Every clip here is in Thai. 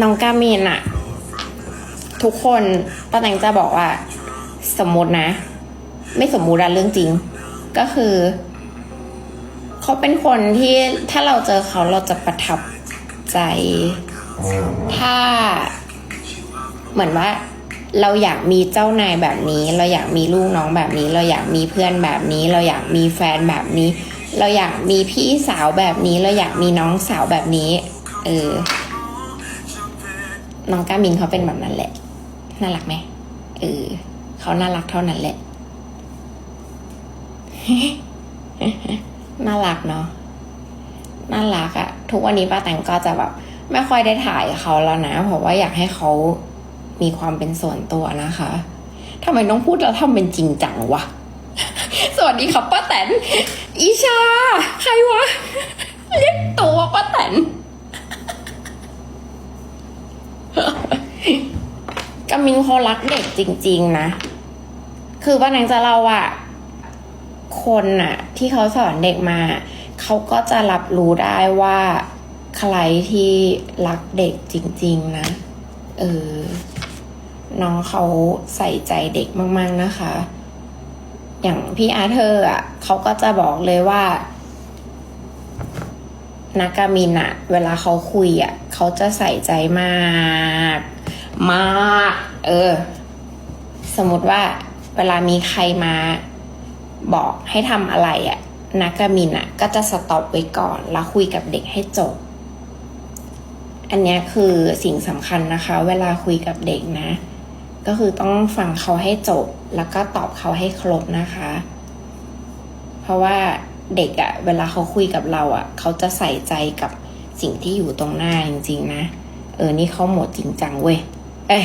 น้องกามินอะทุกคนป้าแตงจะบอกว่า สมมตินะ ไม่สมมุติอะเรื่องจริง ก็คือ เขาเป็นคนที่ถ้าเราเจอเขาเราจะประทับใจ ถ้าเหมือนว่าเราอยากมีเจ้านายแบบนี้ เราอยากมีลูกน้องแบบนี้ เราอยากมีเพื่อนแบบนี้ เราอยากมีแฟนแบบนี้ เราอยากมีพี่สาวแบบนี้ เราอยากมีน้องสาวแบบนี้ เออ น้องก้ามินเขาเป็นแบบนั้นแหละ น่ารักไหมเออเขาน่ารักเท่านั้นแหละ น่ารักเนาะน่ารักอะทุกวันนี้ป้าแตงก็จะแบบ ไม่ค่อยได้ถ่ายเขาแล้วนะ เพราะว่าอยากให้เขามีความเป็นส่วนตัวนะคะทำไมต้องพูดแล้วทำเป็นจริงจังวะ สวัสดีครับป้าแตน อีชา ใครวะ เรียกตัวป้าแตน กา มินเขารักเด็กจริง ๆ นะ คือป้าแตงจะเล่าว่าคนน่ะที่เขาสอนเด็กมา เขาก็จะรับรู้ได้ว่าใครที่รักเด็กจริง ๆ นะ เออ น้องเขาใส่ใจเด็กมาก ๆ นะคะ อย่างพี่อาร์เธอร์อะเขาก็จะบอกเลยว่านักกามินอะเวลาเขาคุยอะเขาจะใส่ใจมาก มาก เออ สมมติว่าเวลามีใครมาบอกให้ทำอะไรอะนักกามินอะก็จะสต็อปไว้ก่อน แล้วคุยกับเด็กให้จบ อันนี้คือสิ่งสำคัญนะคะ เวลาคุยกับเด็กนะ ก็คือต้องฟังเขาให้จบ แล้วก็ตอบเขาให้ครบนะคะ เพราะว่าเด็กอะเวลาเขาคุยกับเราอะเขาจะใส่ใจกับสิ่งที่อยู่ตรงหน้าจริงๆนะ เออ นี่เขาหมดจริงจังเว้ย เอ้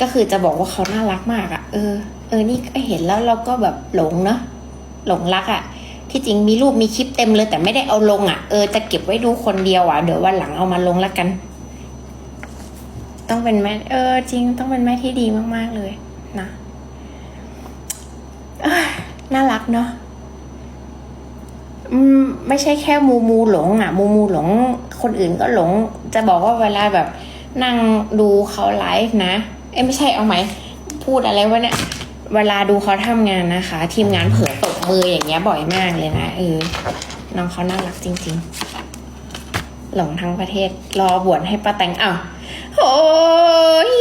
ก็คือจะบอกว่าเขาน่ารักมากอะเออ เออ นี่ก็เห็นแล้วเราก็แบบหลงเนาะ หลงรักอะที่จริงมีรูปมีคลิปเต็มเลย แต่ไม่ได้เอาลงอะเออ จะเก็บไว้ดูคนเดียวอะเดี๋ยววันหลังเอามาลงแล้วกัน ต้องเป็นแม่ เออ จริง ต้องเป็นแม่ที่ดีมากๆเลย นะน่ารักเนาะไม่ใช่แค่มูมูหลง อะ มูมูหลง คนอื่นก็หลง จะบอกว่าเวลาแบบ นั่งดูเขาไลฟ์นะ เอ้ยไม่ใช่เอาไหม พูดอะไรวะเนี่ย เวลาดูเขาทำงานนะคะ ทีมงานเผลอตกมืออย่างเงี้ยบ่อยมากเลยนะเออ น้องเขาน่ารักจริง ๆ หลงทั้งประเทศ รอบวชให้ป้าแตงอ้าวโอ้ย